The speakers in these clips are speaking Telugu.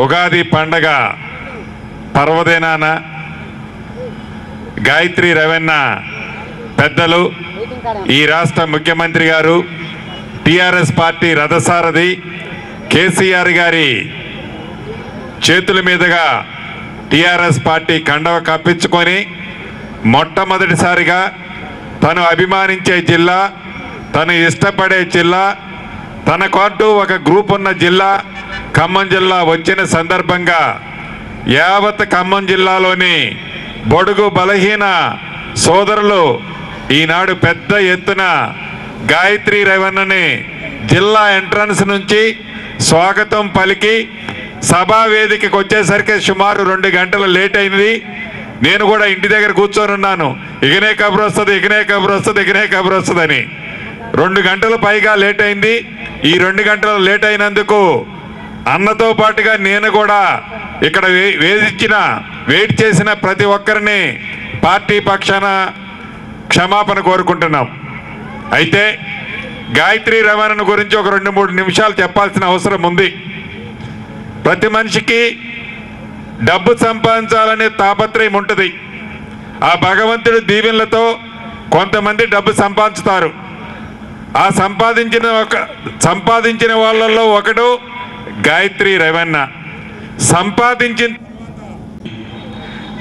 ఉగాది పండగ పర్వదినాన గాయత్రి రవెన్న పెద్దలు ఈ రాష్ట్ర ముఖ్యమంత్రి గారు టిఆర్ఎస్ పార్టీ రథసారథి కేసీఆర్ గారి చేతుల మీదుగా టిఆర్ఎస్ పార్టీ కండవ కప్పించుకొని మొట్టమొదటిసారిగా తను అభిమానించే జిల్లా తను ఇష్టపడే జిల్లా తనకంటూ ఒక గ్రూప్ ఉన్న జిల్లా ఖమ్మం జిల్లా వచ్చిన సందర్భంగా యావత్ ఖమ్మం జిల్లాలోని బొడుగు బలహీన సోదరులు ఈనాడు పెద్ద ఎత్తున గాయత్రి రేవన్నని జిల్లా ఎంట్రన్స్ నుంచి స్వాగతం పలికి సభా వేదికకు వచ్చేసరికి సుమారు రెండు గంటలు లేట్ అయింది నేను కూడా ఇంటి దగ్గర కూర్చొని ఉన్నాను. ఇగనే కబురు వస్తుంది ఇగనే కబురు వస్తుంది ఇగనే కబురు వస్తుందని. రెండు గంటలు పైగా లేట్ అయింది. ఈ రెండు గంటలు లేట్ అయినందుకు అన్నతో పాటుగా నేను కూడా ఇక్కడ వే- వేధించిన వెయిట్ చేసిన ప్రతి ఒక్కరిని పార్టీ పక్షాన క్షమాపణ కోరుకుంటున్నాం. అయితే గాయత్రి రవాణను గురించి ఒక రెండు మూడు నిమిషాలు చెప్పాల్సిన అవసరం ఉంది. ప్రతి మనిషికి డబ్బు సంపాదించాలనే తాపత్రయం ఉంటుంది. ఆ భగవంతుడి దీవెనలతో కొంతమంది డబ్బు సంపాదించుతారు. ఆ సంపాదించిన ఒక సంపాదించిన వాళ్ళల్లో ఒకడు గాయత్రి రేవన్న సంపాదించిన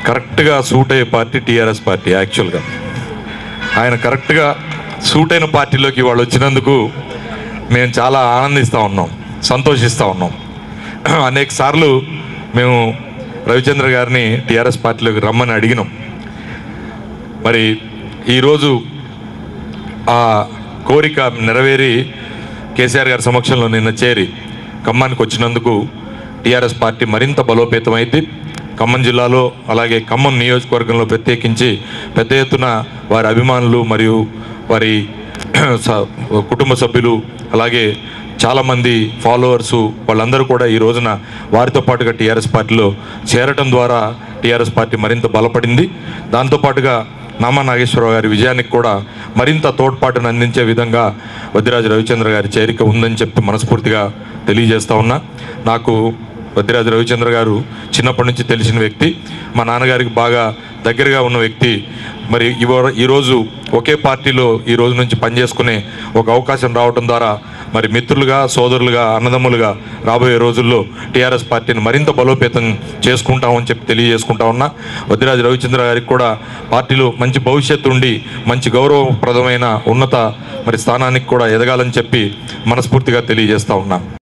కరెక్ట్గా సూట్ అయ్యే పార్టీ టీఆర్ఎస్ పార్టీ యాక్చువల్గా ఆయన కరెక్ట్గా సూట్ అయిన పార్టీలోకి వాళ్ళు వచ్చినందుకు మేము చాలా ఆనందిస్తూ ఉన్నాం సంతోషిస్తూ ఉన్నాం. అనేక సార్లు మేము రవిచంద్ర గారిని టీఆర్ఎస్ పార్టీలోకి రమ్మని అడిగినాం. మరి ఈరోజు ఆ కోరిక నెరవేరి కేసీఆర్ గారి సమక్షంలో నిన్న చేరి ఖమ్మానికి వచ్చినందుకు టీఆర్ఎస్ పార్టీ మరింత బలోపేతమైంది. ఖమ్మం జిల్లాలో అలాగే ఖమ్మం నియోజకవర్గంలో ప్రత్యేకించి పెద్ద ఎత్తున వారి అభిమానులు మరియు వారి స- కుటుంబ సభ్యులు అలాగే చాలామంది ఫాలోవర్సు వాళ్ళందరూ కూడా ఈ రోజున వారితో పాటుగా టీఆర్ఎస్ పార్టీలో చేరటం ద్వారా టీఆర్ఎస్ పార్టీ మరింత బలపడింది. దాంతోపాటుగా నామా నాగేశ్వరరావు గారి విజయానికి కూడా మరింత తోడ్పాటును అందించే విధంగా వద్దిరాజు రవిచంద్ర గారి చేరిక ఉందని చెప్పి మనస్ఫూర్తిగా తెలియజేస్తూ ఉన్నా. నాకు వద్దిరాజు రవిచంద్ర గారు చిన్నప్పటి నుంచి తెలిసిన వ్యక్తి. మా నాన్నగారికి బాగా దగ్గరగా ఉన్న వ్యక్తి. మరి ఈరోజు ఒకే పార్టీలో ఈ రోజు నుంచి పనిచేసుకునే ఒక అవకాశం రావడం ద్వారా మరి మిత్రులుగా సోదరులుగా అన్నదమ్ములుగా రాబోయే రోజుల్లో టీఆర్ఎస్ పార్టీని మరింత బలోపేతం చేసుకుంటామని చెప్పి తెలియజేసుకుంటా ఉన్నా. వద్దిరాజు రవిచంద్ర గారికి కూడా పార్టీలో మంచి భవిష్యత్తు ఉండి మంచి గౌరవప్రదమైన ఉన్నత మరి స్థానానికి కూడా ఎదగాలని చెప్పి మనస్ఫూర్తిగా తెలియజేస్తూ ఉన్నా.